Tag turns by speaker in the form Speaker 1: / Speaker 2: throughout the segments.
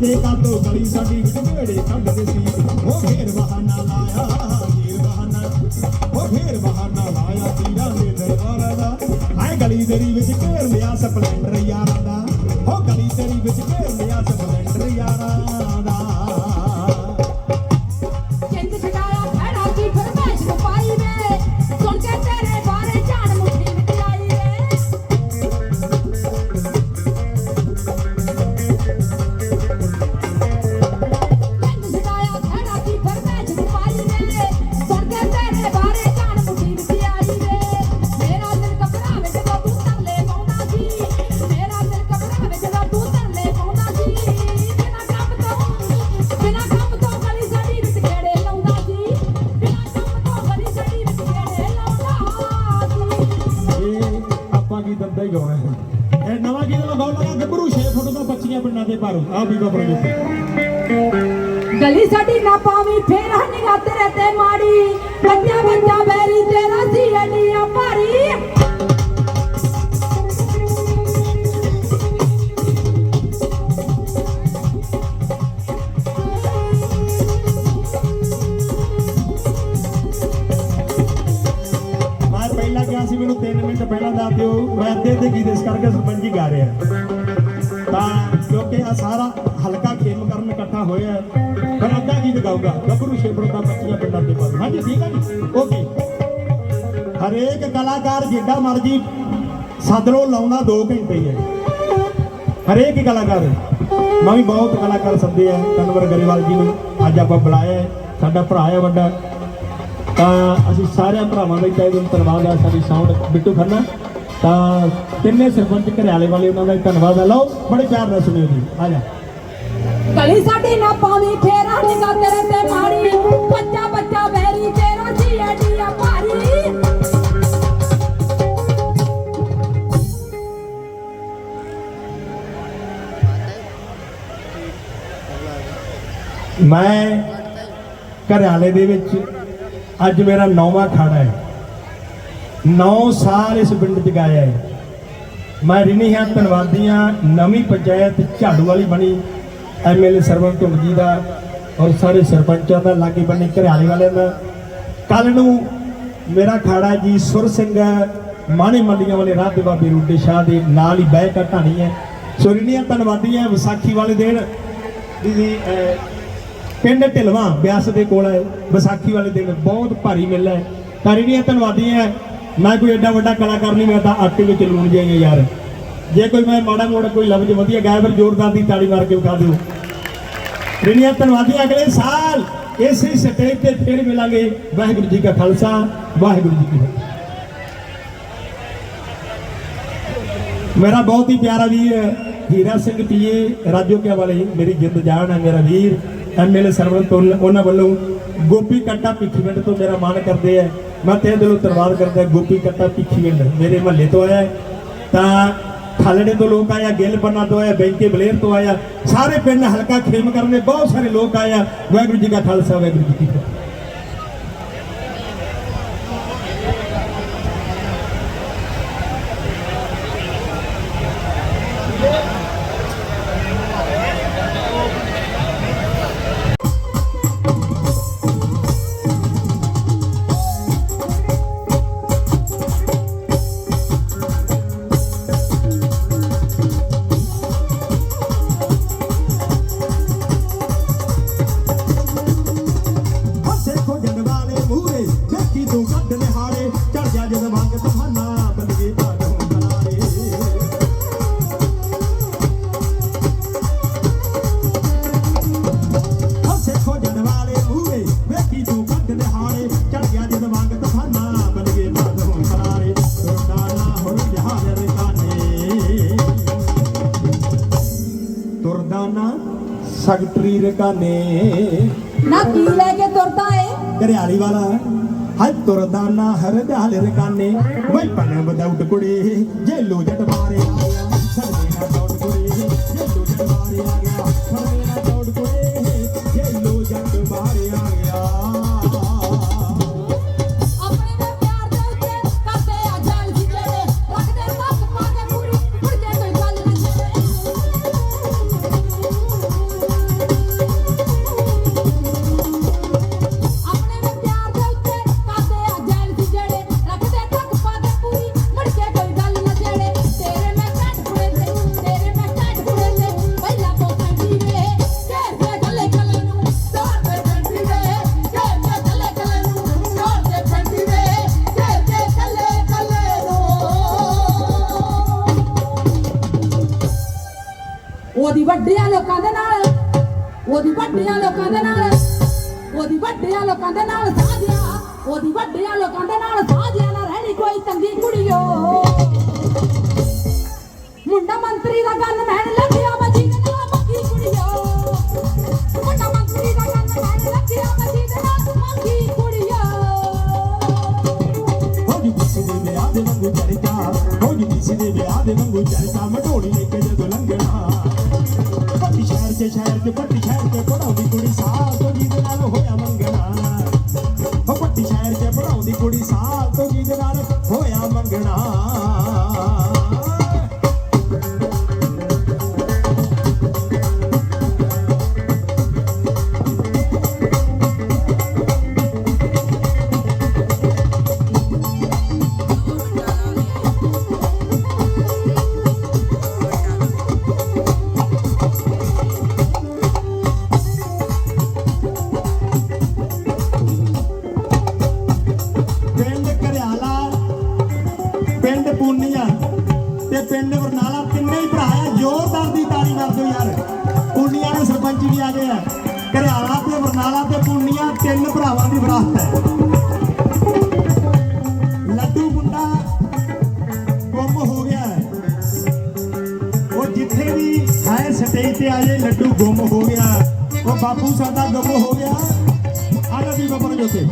Speaker 1: ਜਾਂਦੇ ਕਾਤੋਂ ਗਲੀ ਸਾਡੀ ਵਿੱਚ ਢੇੜੇ ਕੱਢਦੇ ਸੀ। ਉਹ ਫੇਰ ਬਹਾਨਾ ਲਾਇਆ, ਫੇਰ ਬਹਾਨਾ। ਉਹ ਫੇਰ ਬਹਾਨਾ ਲਾਇਆ, ਤੀਰਾਂ ਦੇ ਦਰਬਾਰਾਂ ਦਾ। ਹਾਏ ਗਲੀ ਤੇਰੀ ਵਿੱਚ ਘੇਰ ਲਿਆ ਸਪਲੈਂਡਰ ਇਹ ਆਪਾਂ ਹੀ ਗਾਉਣਾ ਹੈ। ਇਹ ਨਵਾਂ ਗੀਤ ਲਗਾਉਣ ਲੱਗਾ ਗੱਭਰੂ 6 ਫੁੱਟ ਤੋਂ 25 ਪਿੰਡਾਂ ਦੇ ਭਾਰੂ। ਆ ਵੀ ਗੱਭਰੂ ਦੇ
Speaker 2: ਗਲੀ ਸਾਡੀ ਨਾ ਪਾਵੀ, ਫੇਰ ਨਿਗਾ ਤੇਰੇ ਤੇ ਮਾੜੀ। ਬੱਚਾ ਬੱਚਾ ਬੈਰੀ ਤੇਰਾ ਸੀ ਅੜੀਆਂ ਭਾਰੀ।
Speaker 1: ਪਹਿਲਾਂ ਕਿਹਾ ਸੀ ਮੈਨੂੰ 3 ਮਿੰਟ ਪਹਿਲਾਂ ਦੱਸ ਦਿਓ, ਮੈਂ ਅੱਧੇ ਤੇ ਗੀਤ ਇਸ ਕਰਕੇ ਸਰਪੰਚ ਗਾ ਰਿਹਾ। ਤਾਂ ਕਿਉਂਕਿ ਆ ਸਾਰਾ ਹਲਕਾ ਖੇਮ ਕਰਨ ਇਕੱਠਾ ਹੋਇਆ ਫਿਰ ਅੱਧਾ ਗੀਤ ਗਾਊਗਾ। ਗੱਭਰੂ ਸ਼ੇਪੜ ਦਾ ਬੱਚੀਆਂ ਪਿੰਡਾਂ ਦੇ ਪਾਸ ਹਾਂਜੀ, ਠੀਕ ਹੈ ਜੀ? ਓਕੇ। ਹਰੇਕ ਕਲਾਕਾਰ ਜਿੱਡਾ ਮਰਜ਼ੀ ਸੱਦ ਲਓ ਲਾਉਣਾ 2 ਘੰਟੇ ਹੀ ਹੈ। ਹਰੇਕ ਕਲਾਕਾਰ। ਮੈਂ ਵੀ ਬਹੁਤ ਕਲਾਕਾਰ ਸੱਦੇ ਆ। ਕਨਵਰ ਗਰੇਵਾਲ ਜੀ ਨੂੰ। ਅੱਜ ਆਪਾਂ ਬੁਲਾਇਆ ਸਾਡਾ ਭਰਾ ਹੈ ਵੱਡਾ। ਤਾਂ ਅਸੀਂ ਸਾਰਿਆਂ ਭਰਾਵਾਂ ਦਾ ਤਹਿ ਦਿਲ ਧੰਨਵਾਦ ਆ ਸਾਡੀ ਸਾਊਂਡ ਬਿੱਟੂ ਖੰਨਾ। ਤਾਂ ਤਿੰਨੇ ਸਰਪੰਚ ਘਰਿਆਲੇ ਵਾਲੇ ਉਹਨਾਂ ਦਾ ਧੰਨਵਾਦ ਆ। ਲਓ ਬੜੇ ਪਿਆਰ ਨਾਲ ਸੁਣਿਓ ਜੀ। ਆ ਜਾ।
Speaker 2: ਗਲੀ ਸਾਡੀ ਨਾ ਪਾਵੀ ਫੇਰ ਨਿਗਾ ਤੇਰੇ ਤੇ ਮਾੜੀ ਬੱਚਾ ਬੱਚਾ ਬੈਰੀ ਤੇਰਾ ਸੀ ਅੜੀਆਂ ਭਾਰੀ।
Speaker 1: ਮੈਂ ਘਰਿਆਲੇ ਦੇ ਵਿੱਚ ਅੱਜ ਮੇਰਾ ਨੌਵਾਂ ਖਾੜਾ ਹੈ। 9 ਸਾਲ ਇਸ ਪਿੰਡ 'ਚ ਗਾਇਆ ਹੈ। ਮੈਂ ਰਿਣੀ ਹਾਂ ਧੰਨਵਾਦੀਆਂ ਨਵੀਂ ਪੰਚਾਇਤ ਝਾੜੂ ਵਾਲੀ ਬਣੀ। ਐਮਐਲਏ ਸਰਵਨ ਧੁੰਮ ਜੀ ਦਾ ਔਰ ਸਾਰੇ ਸਰਪੰਚਾਂ ਦਾ ਲਾਗੇ ਬੰਨੇ ਘਰਿਆਲੇ ਵਾਲਿਆਂ ਦਾ। ਕੱਲ ਨੂੰ ਮੇਰਾ ਖਾੜਾ ਜੀ ਸੁਰ ਸਿੰਘ ਮਾਣੇ ਮੰਡੀਆਂ ਵਾਲੇ ਰਾਹ ਦੇ ਬਾਬੇ ਰੂਡੇ ਸ਼ਾਹ ਦੇ ਨਾਲ ਹੀ ਬਹਿ ਕੇ ਢਾਣੀ ਹੈ। ਸੋ ਰਿਣੀਆਂ ਧੰਨਵਾਦੀਆਂ ਵਿਸਾਖੀ ਵਾਲੇ ਦਿਨ, ਜੀ ਪਿੰਡ ਢਿਲਵਾ ਬਿਆਸ ਦੇ ਕੋਲ ਹੈ ਵਿਸਾਖੀ ਵਾਲੇ ਦਿਨ ਬਹੁਤ ਭਾਰੀ ਮੇਲਾ ਹੈ। ਤਾਂ ਜਿਹੜੀਆਂ ਧੰਨਵਾਦੀ ਹੈ। ਮੈਂ ਕੋਈ ਐਡਾ ਵੱਡਾ ਕਲਾਕਾਰ ਨਹੀਂ, ਮੈਂ ਤਾਂ ਆਟੇ ਵਿੱਚ ਲੂਣ ਜਾਈਏ ਯਾਰ। ਜੇ ਕੋਈ ਮੈਂ ਮਾੜਾ ਮੋੜਾ ਕੋਈ ਲਫ਼ਜ਼ ਵਧੀਆ ਗਾਇਆ, ਫਿਰ ਜ਼ੋਰਦਾਰ ਦੀ ਤਾੜੀ ਮਾਰ ਕੇ ਵਿਖਾ ਦਿਓ। ਜਿਹੜੀਆਂ ਧੰਨਵਾਦੀਆਂ ਅਗਲੇ ਸਾਲ ਇਸੇ ਸਟੇਜ ਤੇ ਫਿਰ ਮਿਲਾਂਗੇ। ਵਾਹਿਗੁਰੂ ਜੀ ਕਾ ਖਾਲਸਾ, ਵਾਹਿਗੁਰੂ ਜੀ ਕੀ ਫਤਿਹ। ਮੇਰਾ ਬਹੁਤ ਹੀ ਪਿਆਰਾ ਵੀਰ ਹੈ ਹੀਰਾ ਸਿੰਘ ਪੀਏ, ਰਾਜੋਕਿਆ ਵਾਲੇ, ਮੇਰੀ ਜਿੱਦ ਜਾਨ ਹੈ ਮੇਰਾ ਵੀਰ। ਐਮਐਲਏ ਸਰਵਨ ਤੋਂ ਉਹਨਾਂ ਵੱਲੋਂ ਗੋਪੀ ਕੱਟਾ ਪਿੱਖੀਵਿੰਡ ਤੋਂ ਮੇਰਾ ਮਾਣ ਕਰਦੇ ਆ। ਮੈਂ ਤੇਰੇ ਦਿਲੋਂ ਧੰਨਵਾਦ ਕਰਦਾ ਗੋਪੀ ਕੱਟਾ ਪਿੱਖੀਵਿੰਡ ਮੇਰੇ ਮਹੱਲੇ ਤੋਂ ਆਇਆ ਤਾਂ ਖਾਲੜੇ ਤੋਂ ਲੋਕ ਆਇਆ ਗਿੱਲ ਬੰਨਾ ਤੋਂ ਆਇਆ, ਬੈਂਕੇ ਬਲੇਰ ਤੋਂ ਆਇਆ। ਸਾਰੇ ਪਿੰਡ ਹਲਕਾ ਖੇਮ ਕਰਨੇ ਬਹੁਤ ਸਾਰੇ ਲੋਕ ਆਇਆ। ਵਾਹਿਗੁਰੂ ਜੀ ਕਾ ਖਾਲਸਾ, ਵਾਹਿਗੁਰੂ ਜੀ ਕੀ ਫਤਿਹ। ਰਕਾਨੇ
Speaker 2: ਨਾ ਕੀ ਲੈ ਕੇ ਤੁਰਦਾ ਏ?
Speaker 1: ਘਰਿਆਲੀ ਵਾਲਾ ਹਾਏ ਤੁਰਦਾ ਨਾ ਹਰ ਦਿਹਾਲ ਰਕਾਨੇ। ਵਈ ਪਨ ਬਦਉਟ ਕੁੜੀ ਜੇ ਲੋ ਜਟ ਮਾਰੇ। ਆ ਗਿਆ ਸਰਦੇ ਨਾ ਦੌੜ ਕੁੜੀ ਜੇ ਲੋ ਜਟ ਮਾਰੇ
Speaker 2: ਵੱਡਿਆਂ ਲੋਕਾਂ ਦੇ ਨਾਲ, ਉਹਦੀ ਵੱਡਿਆਂ ਲੋਕਾਂ ਦੇ ਨਾਲ, ਉਹਦੀ ਵੱਡਿਆਂ ਲੋਕਾਂ ਦੇ ਨਾਲ ਸਾਜਿਆ ਉਹਦੀ ਵੱਡਿਆਂ ਲੋਕਾਂ ਦੇ ਨਾਲ ਸਾਜਿਆ ਨਾ ਰਹਿਣੀ ਕੋਈ ਤੰਗੀ ਕੁੜੀਓ। ਮੁੰਡਾ ਮੰਤਰੀ ਦਾ ਗਨ ਮੈਣ ਲੱਗਿਆ ਮਜੀ ਦੇ ਮੰਗੀ ਕੁੜੀਓ। ਮੁੰਡਾ ਮੰਤਰੀ ਦਾ ਗਨ ਮੈਣ ਲੱਗਿਆ ਮਜੀ ਦੇ ਮੰਗੀ ਕੁੜੀਓ।
Speaker 1: ਹੋ ਕਿਸੇ ਦੇ ਵਿਆਹ ਦੇ ਵਾਂਗੂ ਚਰਚਾ ਹੋ ਕਿਸੇ ਦੇ ਵਿਆਹ ਦੇ ਵਾਂਗੂ ਚਰਚਾ ਮਢੋਲੀ ਲੈ ਕੇ ਪੱਟੀ ਸ਼ਹਿਰ ਤੇ ਹੈ ਸਟੇਜ ਲੱਡੂ ਗੁੰਮ ਹੋ ਗਿਆ, ਉਹ ਬਾਪੂ ਸਾਡਾ ਗੁੰਮ ਹੋ ਗਿਆ। ਆਲਾ ਵੀ ਬਾਬਾ ਜੋਤੇ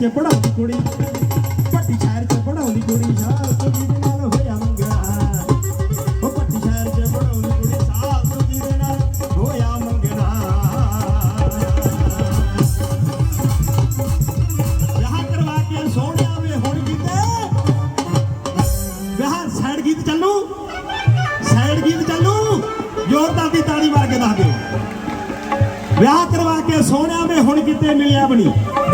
Speaker 1: ਚ ਪੜਾਉਂਦੀ ਕੁੜੀ। ਪੱਟੀ ਸ਼ਹਿਰ ਚ ਪੜਾਉਂਦੀ ਕੁੜੀ ਸਾਹ ਤੋਂ ਜਿਹਦੇ ਨਾਲ ਹੋਇਆ ਮੰਗਣਾ ਉਹ ਪੱਟੀ ਸ਼ਹਿਰ ਚ ਪੜਾਉਂਦੀ ਕੁੜੀ ਸਾਹ ਤੋਂ ਜਿਹਦੇ ਨਾਲ ਹੋਇਆ ਮੰਗਣਾ ਵਿਆਹ ਕਰਵਾ ਕੇ ਸੋਹਣਿਆ ਵੇ ਹੁਣ ਕਿਤੇ। ਵਿਆਹ ਸਾਈਡ ਗੀਤ ਚੱਲੂ। ਸਾਈਡ ਗੀਤ ਚੱਲੂ। ਜ਼ੋਰਦਾਰ ਦੀ ਤਾੜੀ ਮਾਰ ਕੇ ਦੱਸ ਦਿਓ। ਵਿਆਹ ਕਰਵਾ ਕੇ ਸੋਹਣਿਆ ਵੇ ਹੁਣ ਕਿਤੇ ਮਿਲਿਆ ਬਣੀ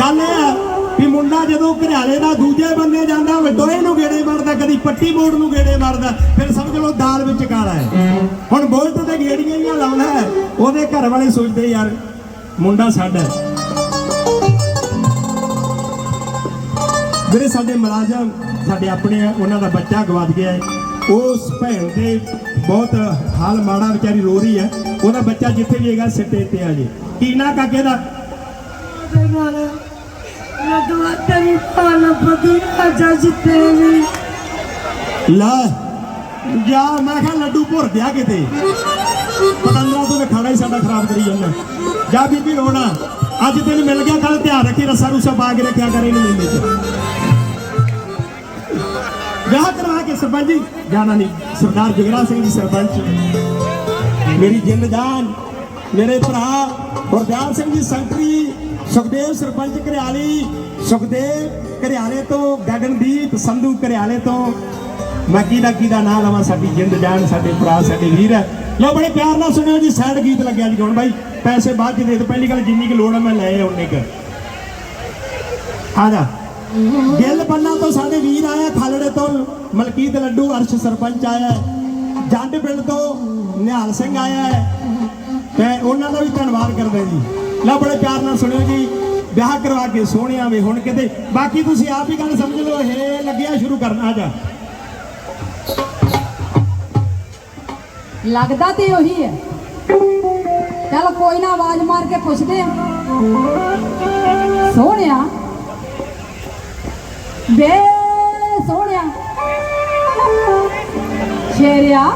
Speaker 1: ਗੱਲ ਇਹ ਆ ਵੀ ਮੁੰਡਾ ਜਦੋਂ ਘਰਿਆਲੇ ਦਾ ਦੂਜੇ ਬੰਨੇ ਜਾਂਦਾ ਹੋਵੇ ਨੂੰ ਗੇੜੇ ਮਾਰਦਾ, ਕਦੀ ਪੱਟੀ ਮੋੜ ਨੂੰ ਗੇੜੇ ਮਾਰਦਾ, ਫਿਰ ਸਮਝ ਲਓ ਦਾਲ ਵਿੱਚ ਕਾਲਾ ਹੈ। ਹੁਣ ਬੋਲਟ ਤੇ ਗੇੜੀਆਂ ਹੀ ਲਾਉਂਦਾ ਉਹਦੇ ਘਰ ਵਾਲੇ ਸੋਚਦੇ, ਯਾਰ, ਮੁੰਡਾ ਸਾਡਾ ਜਿਹੜੇ ਸਾਡੇ ਮੁਲਾਜ਼ਮ, ਸਾਡੇ ਆਪਣੇ ਆ, ਉਹਨਾਂ ਦਾ ਬੱਚਾ ਗਵਾਚ ਗਿਆ ਹੈ। ਉਸ ਭੈਣ ਦੇ ਬਹੁਤ ਹਾਲ ਮਾੜਾ ਵਿਚਾਰੀ ਰੋ ਰਹੀ ਹੈ। ਉਹਦਾ ਬੱਚਾ ਜਿੱਥੇ ਵੀ ਹੈਗਾ, ਸਿੱਟੇ ਤੇ ਆ ਜੇ। ਕੀ ਨਾ ਕਾਕੇ ਦਾ? ਲੈ ਜਾ ਮੈਂ ਕਿਹਾ ਲੱਡੂ ਭੁਰ ਗਿਆ ਕਿਤੇ ਪਤੰਦਰਾ ਤੋਂ ਖਾਣਾ ਹੀ ਸਾਡਾ ਖਰਾਬ ਕਰੀ ਜਾਂਦਾ ਜਾ ਬੀਬੀ ਰੋਣਾ ਅੱਜ ਤੈਨੂੰ ਮਿਲ ਗਿਆ ਕੱਲ ਧਿਆਨ ਰੱਖੀ ਰੱਸਾ ਰੂਸਾ ਪਾ ਕੇ ਰੱਖਿਆ ਕਰੇ ਨਹੀਂ ਮਿਲਦੇ ਚ ਵਿਆਹ ਕਰਵਾ ਕੇ ਸਰਪੰਚ ਜੀ ਜਾਣਾ ਨਹੀਂ ਸਰਦਾਰ ਜਗਰਾ ਸਿੰਘ ਜੀ ਸਰਪੰਚ ਮੇਰੀ ਜਿੰਦ ਜਾਨ ਮੇਰੇ ਭਰਾ ਗੁਰਦਿਆਲ ਸਿੰਘ ਜੀ ਸੰਤਰੀ ਸੁਖਦੇਵ ਸਰਪੰਚ ਘਰਿਆਲੀ, ਸੁਖਦੇਵ ਘਰਿਆਲੇ ਤੋਂ ਗਗਨਦੀਪ ਸੰਧੂ ਘਰਿਆਲੇ ਤੋਂ। ਮੈਂ ਕਿਹਦਾ ਦਾ ਨਾਂ ਲਵਾਂ, ਸਾਡੀ ਜਿੰਦ ਜਾਨ, ਸਾਡੇ ਭਰਾ, ਸਾਡੇ ਵੀਰ ਹੈ। ਲੋ ਬੜੇ ਪਿਆਰ ਨਾਲ ਸੁਣਿਓ ਜੀ ਸੈਡ ਗੀਤ ਲੱਗਿਆ ਜੀ ਹੁਣ ਬਾਈ। ਪੈਸੇ ਬਾਅਦ ਚ ਦੇ ਦੋ ਪਹਿਲੀ ਗੱਲ ਜਿੰਨੀ ਕੁ ਲੋੜ ਹੈ ਮੈਂ ਲੈ ਆਉਣੇ ਕ। ਆ ਜਾ। ਗਿੱਲ ਬੰਨਾ ਤੋਂ ਸਾਡੇ ਵੀਰ ਆਇਆ, ਖਾਲੜੇ ਤੋਂ ਮਲਕੀਤ ਲੱਡੂ, ਅਰਸ਼ ਸਰਪੰਚ ਆਇਆ ਜੰਡ ਪਿੰਡ ਤੋਂ ਨਿਹਾਲ ਸਿੰਘ ਆਇਆ ਤੇ ਉਹਨਾਂ ਦਾ ਵੀ ਧੰਨਵਾਦ ਕਰਦੇ ਜੀ। ਲਓ ਬੜੇ ਪਿਆਰ ਨਾਲ ਸੁਣਿਓ ਜੀ। ਵਿਆਹ ਕਰਵਾ ਕੇ ਸੋਹਣਿਆ ਵੇ ਹੁਣ ਕਿਤੇ। ਬਾਕੀ ਤੁਸੀਂ ਆਪ ਹੀ ਗੱਲ ਸਮਝ ਲਓ, ਇਹ ਲੱਗਿਆ ਸ਼ੁਰੂ ਕਰਨ, ਆ ਜਾ।
Speaker 2: ਲੱਗਦਾ ਤੇ ਉਹੀ ਹੈ। ਚਲ ਕੋਈ ਨਾ ਆਵਾਜ਼ ਮਾਰ ਕੇ ਪੁੱਛਦੇ ਆ। ਸੋਹਣਿਆ। ਵੇ ਸੋਹਣਿਆ। ਸ਼ੇਰਿਆ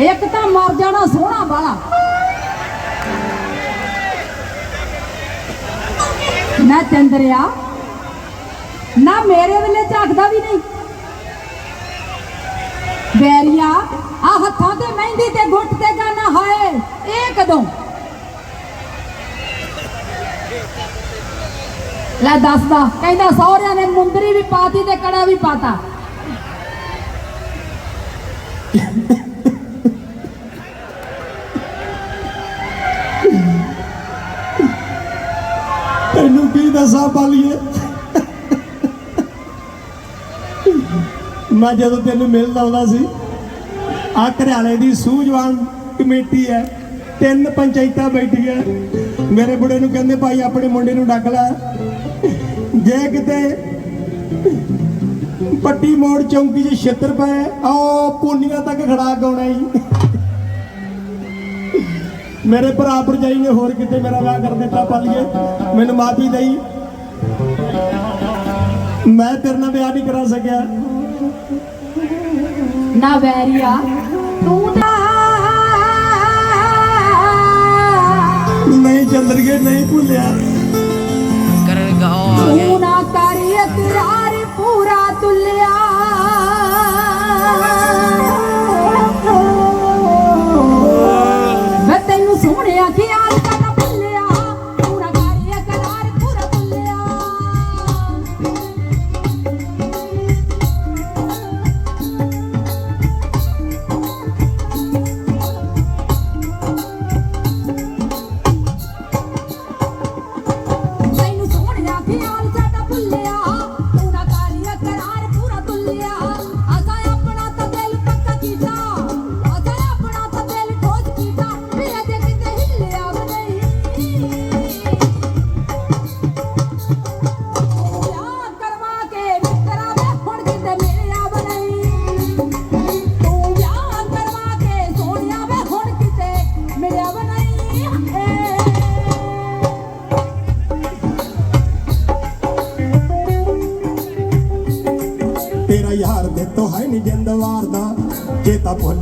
Speaker 3: ਇੱਕ ਤਾਂ ਮਰ ਜਾਣਾ ਸੋਹਣਾ ਵਾਲਾ। ਨਾ ਚੰਦਰਿਆ ਨਾ ਮੇਰੇ ਵੇਲੇ ਝਾਕਦਾ ਵੀ ਨਹੀਂ। ਬੈਰੀਆ, ਆ ਹੱਥਾਂ ਤੇ ਮਹਿੰਦੀ ਤੇ ਗੁੱਟ ਤੇ ਗਾਣਾ ਹਾਏ, ਇਹ ਕਦੋਂ? ਲੈ ਦੱਸਦਾ ਕਹਿੰਦਾ ਸਹੁਰਿਆਂ ਨੇ ਮੁੰਦਰੀ ਵੀ ਪਾਤੀ ਤੇ ਕੜਾ ਵੀ ਪਾਤਾ।
Speaker 1: ਤੈਨੂੰ ਪਾਲੀਏ ਮੈਂ ਜਦੋਂ ਤੈਨੂੰ ਮਿਲਣ ਆਉਂਦਾ ਸੀ ਆ ਘਰਿਆਲੇ ਦੀ ਸੂਝਵਾਨ ਕਮੇਟੀ ਹੈ, ਤਿੰਨ ਪੰਚਾਇਤਾਂ ਬੈਠੀਆਂ ਮੇਰੇ ਬੁੜੇ ਨੂੰ ਕਹਿੰਦੇ, ਭਾਈ, ਆਪਣੇ ਮੁੰਡੇ ਨੂੰ ਡੱਕ ਲੈ। ਜੇ ਕਿਤੇ ਪੱਟੀ ਮੋੜ ਚੌਂਕੀ 'ਚ ਛਿੱਤਰ ਪਏ ਆਓ ਪੂਨੀਆਂ ਤੱਕ ਖੜਾ ਗਾਉਣਾ ਜੀ ਮੇਰੇ ਭਰਾ ਭਰਜਾਈ ਨੇ ਹੋਰ ਕਿਤੇ ਮੇਰਾ ਵਿਆਹ ਕਰ ਦਿੱਤਾ ਪਾਲੀਏ। ਮੈਨੂੰ ਮਾਫੀ ਦੇਈ। ਮੈਂ ਤੇਰੇ ਨਾਲ ਵਿਆਹ ਨਹੀਂ ਕਰਾ ਸਕਿਆ।
Speaker 3: ਨਾ ਬੈਰੀਆ ਤੂੰ ਤਾਂ
Speaker 1: ਨਹੀਂ ਚੰਦਰਗੇ ਨਹੀਂ ਭੁੱਲਿਆ।
Speaker 2: ਕਰਨ ਗਾਓ ਆ ਗਏ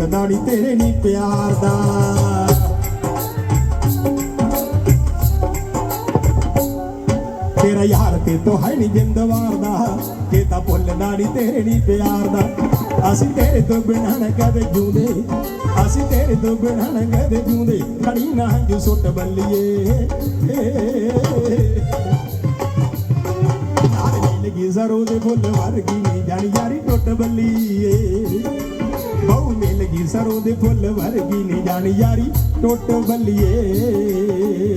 Speaker 1: ਜੇ ਨਹੀਂ ਤੇਰੇ ਨਹੀਂ ਪਿਆਰ ਦਾ। ਤੇਰਾ ਯਾਰ ਤੇ ਤੋਂ ਹੈ ਨਹੀਂ ਜਿੰਦਵਾਰ ਦਾ ਜੇ ਤਾਂ ਭੁੱਲਦਾ ਨਹੀਂ ਤੇਰੇ ਨਹੀਂ ਪਿਆਰ ਦਾ। ਅਸੀਂ ਤੇਰੇ ਤੋਂ ਬਿਨਾਂ ਨਾ ਕਦੇ ਜੂਦੇ, ਅਸੀਂ ਤੇਰੇ ਤੋਂ ਬਿਨਾਂ ਨਾ ਕਦੇ ਜੂਦੇ। ਖੜੀ ਨਾ ਹੰਝੂ ਸੁੱਟ ਬੱਲੀਏ। ਯਾਰ ਲਗੀ ਜ਼ਰੋ ਦੇ ਫੁੱਲ ਵਰਗੀ ਨੀ, ਜਾਣੀ ਯਾਰੀ ਟੁੱਟ ਬੱਲੀਏ। ਮਿਲ ਗਈ ਸਰੋਂ ਦੇ ਫੁੱਲ ਵਰਗੀ ਨਹੀਂ ਜਾਣੀ ਯਾਰੀ ਟੁੱਟ ਬੱਲੀਏ